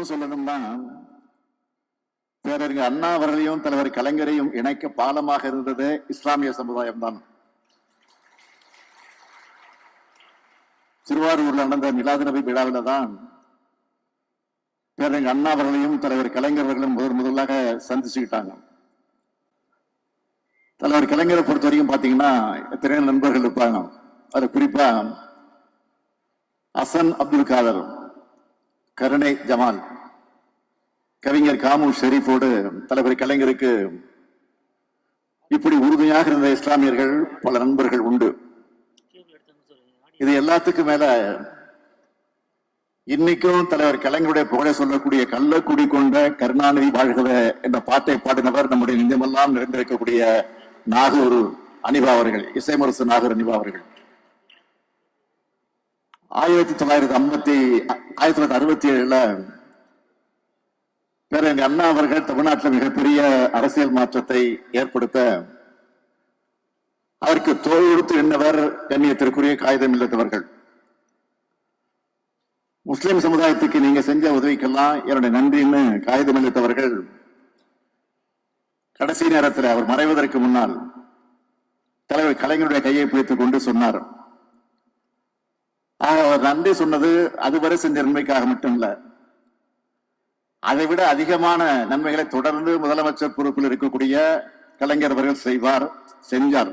இன்னும் சொல்லணும்னா பேரறிஞர் அண்ணா அவர்களையும் தலைவர் கலைஞரையும் இணைக்க பாலமாக இருந்தது இஸ்லாமிய சமுதாயம் தான் திருவாரூர்ல நடந்த மிலாது நபி விழாவில தான் பேரறிஞர் அண்ணா அவர்களையும் தலைவர் கலைஞர்களும் அவர்களும் முதல் முதலாக சந்திச்சுக்கிட்டாங்க. தலைவர் கலைஞரை பொறுத்த வரைக்கும் பாத்தீங்கன்னா எத்தனையோ நண்பர்கள் இருப்பாங்க. அது குறிப்பா அசன் அப்துல் காதர். கருணை ஜமால். கவிஞர் காமு ஷெரீஃபோடு தலைவர் கலைஞருக்கு இப்படி உறுதியாக இருந்த இஸ்லாமியர்கள் பல நண்பர்கள் உண்டு. இது எல்லாத்துக்கும் மேல இன்னைக்கும் தலைவர் கலைஞருடைய புகழை சொல்லக்கூடிய கள்ளக்குடி கொண்ட கருணாநிதி வாழ்கவே என்ற பாட்டை பாடினவர் நம்முடைய நிஜமெல்லாம் நிறைந்திருக்கக்கூடிய நாகூர் அனிபா அவர்கள் இசைமரசு நாகூர் அனிபா அவர்கள். ஆயிரத்தி தொள்ளாயிரத்தி ஐம்பத்தி ஆயிரத்தி தொள்ளாயிரத்தி அறுபத்தி ஏழுல பேரறிஞர் அண்ணா அவர்கள் தமிழ்நாட்டில் மிகப்பெரிய அரசியல் மாற்றத்தை ஏற்படுத்த அவருக்கு தோல் கொடுத்து நின்றவர் கண்ணியத்திற்குரிய காகிதம் இல்லத்தவர்கள் முஸ்லிம் சமுதாயத்துக்கு நீங்க செஞ்ச உதவிக்கெல்லாம் என்னுடைய நன்றின்னு காகிதம் இல்லத்தவர்கள் கடைசி நேரத்தில் அவர் மறைவதற்கு முன்னால் தலைவர் கலைஞருடைய கையை பிடித்துக் கொண்டு சொன்னார். அவர் நன்றி சொன்னது அதுவரை செஞ்ச நன்மைக்காக மட்டும் இல்ல அதை விட அதிகமான நன்மைகளை தொடர்ந்து முதலமைச்சர் பொறுப்பில் இருக்கக்கூடிய கலைஞர் அவர்கள் செய்வார் செஞ்சார்.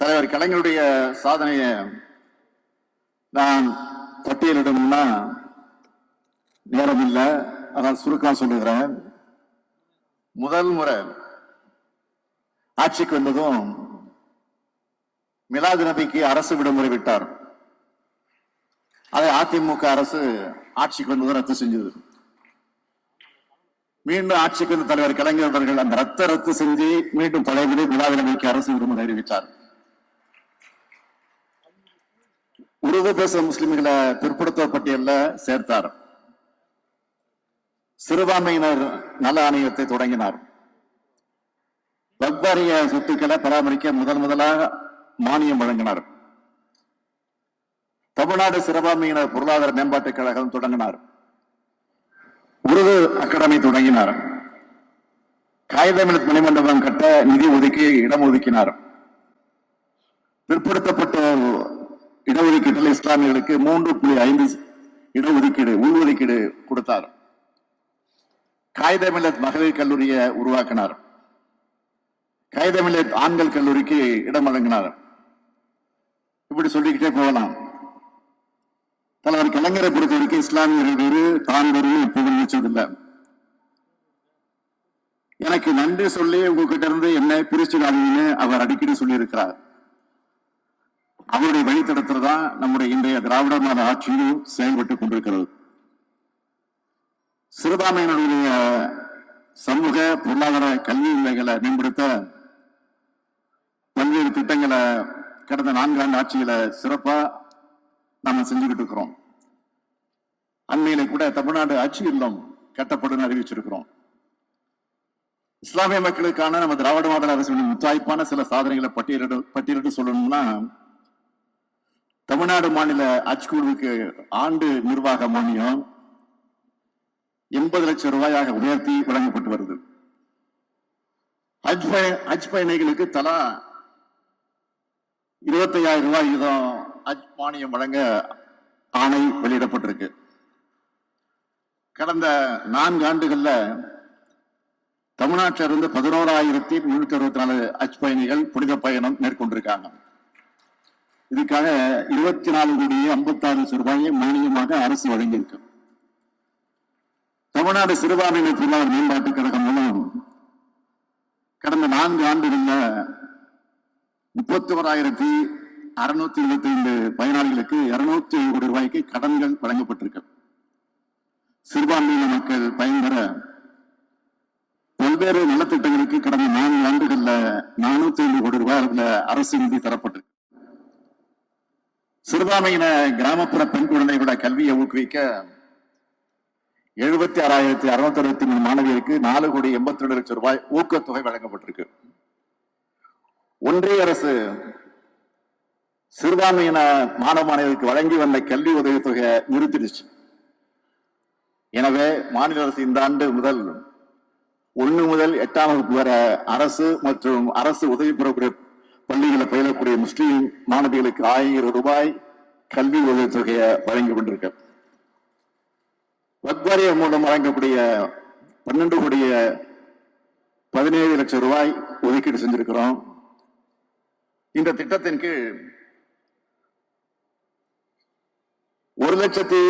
தலைவர் கலைஞருடைய சாதனையை நான் பட்டியலிடணும்னா நேரம் இல்லை ஆனால் சுருக்கம் சொல்லுகிறேன். முதல் முறை ஆட்சிக்கு வந்ததும் மிலாது நபிக்கு அரசு விடுமுறை விட்டார். அதை அதிமுக அரசு ஆட்சிக்கு வந்ததும் ரத்து செஞ்சது. மீண்டும் ஆட்சிக்கு வந்த தலைவர் கலைஞர் அவர்கள் அந்த ரத்த ரத்து செஞ்சு மீண்டும் பழையபடி மிலாது நபிக்கு அரசு விடுமுறை அறிவித்தார். உருது பேச முஸ்லிம்களை பிற்படுத்த பட்டியலில் சேர்த்தார். சிறுபான்மையினர் நல ஆணையத்தை தொடங்கினார். வக்பாரிய சொத்துக்களை பராமரிக்க முதல் முதலாக மானியம் வழங்கினார். தமிழ்நாடு சிறுபான்மையினர் பொருளாதார மேம்பாட்டுக் கழகம் தொடங்கினார். உருது அகாடமி தொடங்கினார். காகிதமிழ் மணிமண்டபம் கட்ட நிதி ஒதுக்கி இடம் ஒதுக்கினார். பிற்படுத்தப்பட்ட இடஒதுக்கீட்டில் இஸ்லாமியர்களுக்கு மூன்று புள்ளி ஐந்து இடஒதுக்கீடு உள்ஒதுக்கீடு கொடுத்தார். காகிதமில்லத் மகளிர் கல்லூரியை உருவாக்கினார். கைதமிழ் ஆண்கள் கல்லூரிக்கு இடம் வழங்கினார். இப்படி சொல்லிக்கிட்டே போகலாம். தலைவர் கலைஞரை பொறுத்த வரைக்கும் இஸ்லாமியர்கள் வேறு தான் வேறு எப்போதும் நினைச்சதில்லை. எனக்கு நன்றி சொல்லி உங்ககிட்ட இருந்து என்ன பிரிச்சுடாதீங்கன்னு அவர் அடிக்கடி சொல்லியிருக்கிறார். அவருடைய வழித்தடத்தில் தான் நம்முடைய இன்றைய திராவிட மாத ஆட்சியும் செயல்பட்டு கொண்டிருக்கிறது. சிறுபான்மையினருடைய சமூக பொருளாதார கல்வி நிலைகளை மேம்படுத்த பல்வேறு திட்டங்களை கடந்த நான்காண்டு ஆட்சிகளை சிறப்பா நாம செஞ்சுக்கிட்டு இருக்கிறோம். அண்மையில கூட தமிழ்நாடு ஆட்சி இல்லம் கட்டப்படும் அறிவிச்சிருக்கிறோம். இஸ்லாமிய மக்களுக்கான நம்ம திராவிட மாடல் அரசின் முத்தாய்ப்பான சில சாதனைகளை பட்டியலிட பட்டியலிட்டு சொல்லணும்னா தமிழ்நாடு மாநில ஆட்சிக்குழுவுக்கு ஆண்டு நிர்வாக மானியம் எண்பது லட்சம் ரூபாயாக உயர்த்தி வழங்கப்பட்டு வருது. ஹஜ் பய- ஹஜ் பயணிகளுக்கு தலா இருபத்தையாயிரம் ரூபாய் விகிதம் ஹஜ் மானியம் வழங்க ஆணை வெளியிடப்பட்டிருக்கு. கடந்த நான்கு ஆண்டுகள்ல தமிழ்நாட்டிலிருந்து பதினோராயிரத்தி முன்னூத்தி அறுபத்தி நாலு ஹஜ் பயணிகள் புனித பயணம் மேற்கொண்டிருக்காங்க. இதுக்காக இருபத்தி நாலு கோடி ஐம்பத்தாறு லட்சம் ரூபாயை மானியமாக அரசு வழங்கியிருக்கு. தமிழ்நாடு சிறுபான்மையினர் பொருளாதார மேம்பாட்டுக் கழகம் மூலம் கடந்த நான்கு ஆண்டுகள்ல முப்பத்தி ஓராயிரத்தி அறுநூத்தி இருபத்தி ஐந்து பயனாளிகளுக்கு இருநூத்தி கோடி ரூபாய்க்கு கடன்கள் வழங்கப்பட்டிருக்கு. சிறுபான்மையின மக்கள் பயன்பெற பல்வேறு நலத்திட்டங்களுக்கு கடந்த நான்கு ஆண்டுகள்ல நானூத்தி ஐந்து கோடி ரூபாய் அளவுல அரசு நிதி தரப்பட்டிருக்கு. சிறுபான்மையின கிராமப்புற பெண் குழந்தைகளோட கல்வியை ஊக்குவிக்க எழுபத்தி ஆறாயிரத்தி அறுநூத்தி அறுபத்தி மூணு மாணவியருக்கு நாலு கோடி எண்பத்தி ரெண்டு லட்சம் ரூபாய் ஊக்கத்தொகை வழங்கப்பட்டிருக்கு. ஒன்றிய அரசு சிறுபான்மையின மாணவ மாணவிகளுக்கு வழங்கி வந்த கல்வி உதவித்தொகை நிறுத்திடுச்சு. எனவே மாநில அரசு இந்த ஆண்டு முதல் ஒன்று முதல் எட்டாம் வகுப்பு வரை அரசு மற்றும் அரசு உதவி பெறக்கூடிய பள்ளிகளில் பயிலக்கூடிய முஸ்லீம் மாணவிகளுக்கு ஆயிரம் ரூபாய் கல்வி உதவித்தொகையை வழங்கி கொண்டிருக்க வக்வாரியம் மூலம் வழங்கக்கூடிய பன்னெண்டு கோடிய பதினேழு லட்சம் ரூபாய் ஒதுக்கீடு செஞ்சிருக்கிறோம். இந்த திட்டத்தின் கீழ் ஒரு லட்சத்தி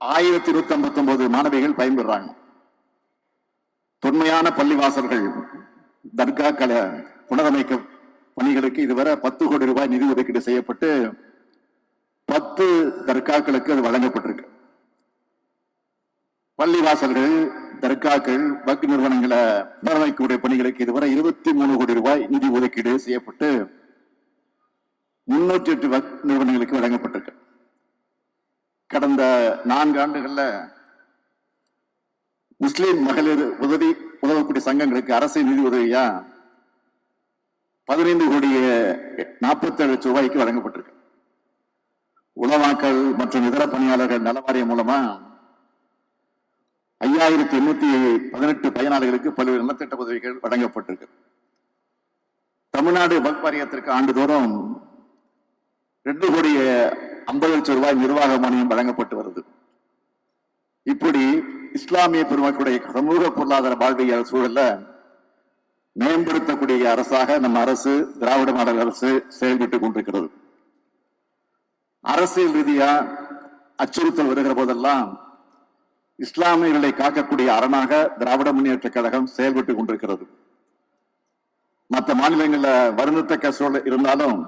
ஆயிரத்தி நூத்தி ஐம்பத்தி ஒன்பது மாணவிகள் பயன்பெறாங்க. தொன்மையான பள்ளிவாசல்கள் தர்காக்களை புனரமைக்க பணிகளுக்கு இதுவரை பத்து கோடி ரூபாய் நிதி ஒதுக்கீடு செய்யப்பட்டு பத்து தர்காக்களுக்கு அது வழங்கப்பட்டிருக்கு. பள்ளிவாசல்கள் தர்காக்கள் வங்கி நிறுவனங்களை நிர்வகிக்கக்கூடிய பணிகளுக்கு இதுவரை இருபத்தி மூணு கோடி ரூபாய் நிதி ஒதுக்கீடு செய்யப்பட்டு முன்னூற்றி எட்டு வக் நிறுவனங்களுக்கு வழங்கப்பட்டிருக்கு. கடந்த நான்கு ஆண்டுகளில் முஸ்லீம் மகளிர் உதவி உதவக்கூடிய சங்கங்களுக்கு அரசு நிதி உதவியா பதினைந்து கோடிய நாற்பத்தி ஏழு லட்சம் ரூபாய்க்கு வழங்கப்பட்டிருக்கு. உணவாக்கள் மற்றும் இதர பணியாளர்கள் நலவாரியம் மூலமா ஐயாயிரத்தி எண்ணூத்தி பதினெட்டு பயனாளிகளுக்கு பல்வேறு நலத்திட்ட உதவிகள் வழங்கப்பட்டிருக்கு. தமிழ்நாடு பல்க் வாரியத்திற்கு ஆண்டுதோறும் ரெண்டு கோடி ஐம்பது லட்சம் ரூபாய் நிர்வாக மானியம் வழங்கப்பட்டு வருது. இப்படி இஸ்லாமிய பெருமக்களுடைய சமூக பொருளாதார வாழ்வியல் சூழல்ல மேம்படுத்தக்கூடிய அரசாக நம்ம அரசு திராவிட மாடல் அரசு செயல்பட்டுக் கொண்டிருக்கிறது. அரசியல் ரீதியா அச்சுறுத்தல் வருகிற போதெல்லாம் இஸ்லாமியர்களை காக்கக்கூடிய அரணாக திராவிட முன்னேற்ற கழகம் செயல்பட்டுக் கொண்டிருக்கிறது. மற்ற மாநிலங்களில் வருந்தத்தக்க சூழல் இருந்தாலும்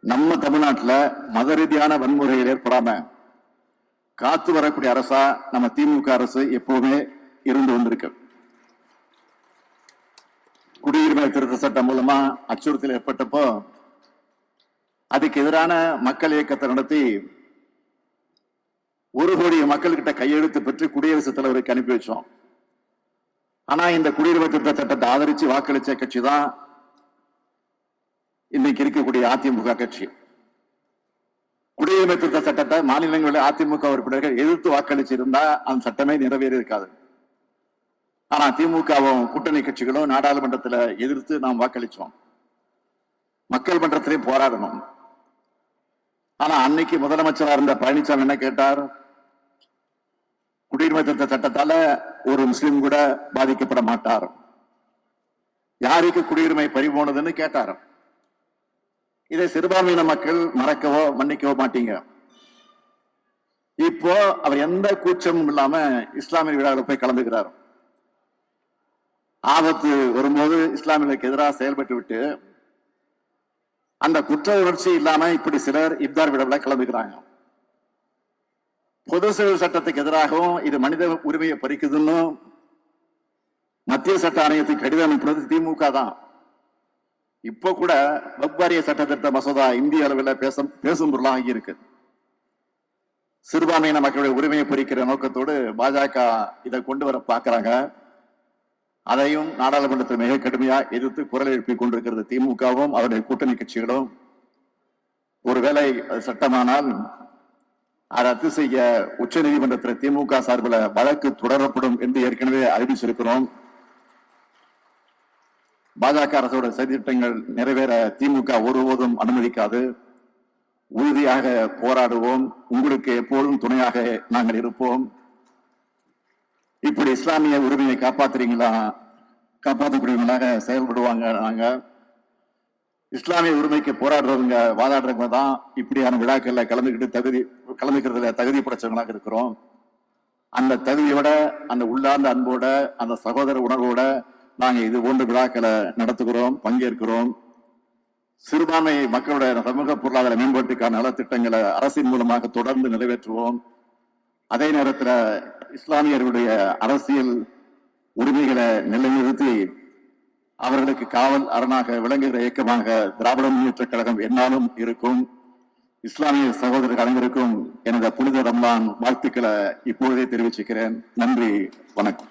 நம்ம தமிழ்நாட்டுல மத ரீதியான வன்முறைகள் ஏற்படாம காத்து வரக்கூடிய அரசா நம்ம திமுக அரசு எப்பவுமே இருந்து வந்திருக்கு. குடியுரிமை திருத்த சட்டம் மூலமா அச்சுறுத்தல் ஏற்பட்டப்போ அதுக்கு எதிரான மக்கள் இயக்கத்தை நடத்தி ஒரு கோடி மக்கள்கிட்ட கையெழுத்து பெற்று குடியரசுத் தலைவருக்கு அனுப்பி வச்சோம். ஆனா இந்த குடியுரிமை திருத்த சட்டத்தை ஆதரிச்சு வாக்களிச்ச கட்சி தான் இன்னைக்கு இருக்கக்கூடிய அதிமுக கட்சி. குடியுரிமை திருத்த சட்டத்தை மாநிலங்களில் அதிமுக உறுப்பினர்கள் எதிர்த்து வாக்களிச்சிருந்தா அந்த சட்டமே நிறைவேறி இருக்காது. ஆனா திமுகவும் கூட்டணி கட்சிகளும் நாடாளுமன்றத்தில் எதிர்த்து நாம் வாக்களிச்சோம். மக்கள் மன்றத்திலையும் போராடணும். ஆனா அன்னைக்கு முதலமைச்சரா இருந்த பழனிசாமி என்ன கேட்டார்? குடியுரிமை திருத்த சட்டத்தால ஒரு முஸ்லீம் கூட பாதிக்கப்பட மாட்டார். யாருக்கு குடியுரிமை பறிபோனதுன்னு கேட்டார் இதை சிறுபான்மையின மக்கள் மறக்கவோ மன்னிக்கவோ மாட்டீங்க. இப்போ அவர் எந்த கூச்சமும் இல்லாம இஸ்லாமிய விழாவில் போய் கலந்துக்கிறார். ஆபத்து வரும்போது இஸ்லாமியர்களுக்கு எதிராக செயல்பட்டு விட்டு அந்த குற்ற உணர்ச்சி இல்லாம இப்படி சிலர் இப்தார் விழாவில் கலந்துக்கிறாங்க. பொது சிவில் சட்டத்துக்கு எதிராகவும் இது மனித உரிமையை பறிக்குதுன்னு மத்திய சட்ட ஆணையத்துக்கு கடிதம் அனுப்புனது திமுக தான். இப்போ கூட வக்வாரிய சட்டத்திட்ட மசோதா இந்திய அளவில் பேசும் பேசும் பொருளாக இருக்கு. சிறுபான்மையின மக்களுடைய உரிமையை பறிக்கிற நோக்கத்தோடு பாஜக இதை கொண்டு வர பார்க்கறாங்க. அதையும் நாடாளுமன்றத்தில் மிக கடுமையா எதிர்த்து குரல் எழுப்பி கொண்டிருக்கிறது திமுகவும் அவருடைய கூட்டணி கட்சிகளும். ஒருவேளை சட்டமானால் அதை ரத்து செய்ய உச்ச நீதிமன்றத்தில் திமுக சார்பில் வழக்கு தொடரப்படும் என்று ஏற்கனவே அறிவிச்சிருக்கிறோம். பாஜக அரசோட சதித்திட்டங்கள் நிறைவேற திமுக ஒருபோதும் அனுமதிக்காது. உறுதியாக போராடுவோம். உங்களுக்கு எப்போதும் துணையாக நாங்கள் இருப்போம். இப்படி இஸ்லாமிய உரிமையை காப்பாத்துறீங்களா? காப்பாற்றக்கூடியவங்களாக செயல்படுவாங்க நாங்கள் இஸ்லாமிய உரிமைக்கு போராடுறவங்க வாதாடுறவங்க தான் இப்படியான விழாக்கள்ல கலந்துக்கிட்டு தகுதி கலந்துக்கிறதுல தகுதி படைச்சவங்களாக இருக்கிறோம். அந்த தகுதியோட அந்த உள்ளார்ந்த அன்போட அந்த சகோதர உணர்வோட நாங்க இது போன்ற விழாக்களை நடத்துகிறோம் பங்கேற்கிறோம். சிறுபான்மை மக்களுடைய சமூக பொருளாதார மேம்பாட்டுக்கான நலத்திட்டங்களை அரசின் மூலமாக தொடர்ந்து நிறைவேற்றுவோம். அதே நேரத்தில் இஸ்லாமியர்களுடைய அரசியல் உரிமைகளை நிலைநிறுத்தி அவர்களுக்கு காவல் அரணாக விளங்குகிற இயக்கமாக திராவிட முன்னேற்ற கழகம் என்னாலும் இருக்கும். இஸ்லாமிய சகோதரர்கள் அனைவருக்கும் எனது புனித ரம்லான் வாழ்த்துக்களை இப்பொழுதே தெரிவிச்சுக்கிறேன். நன்றி வணக்கம்.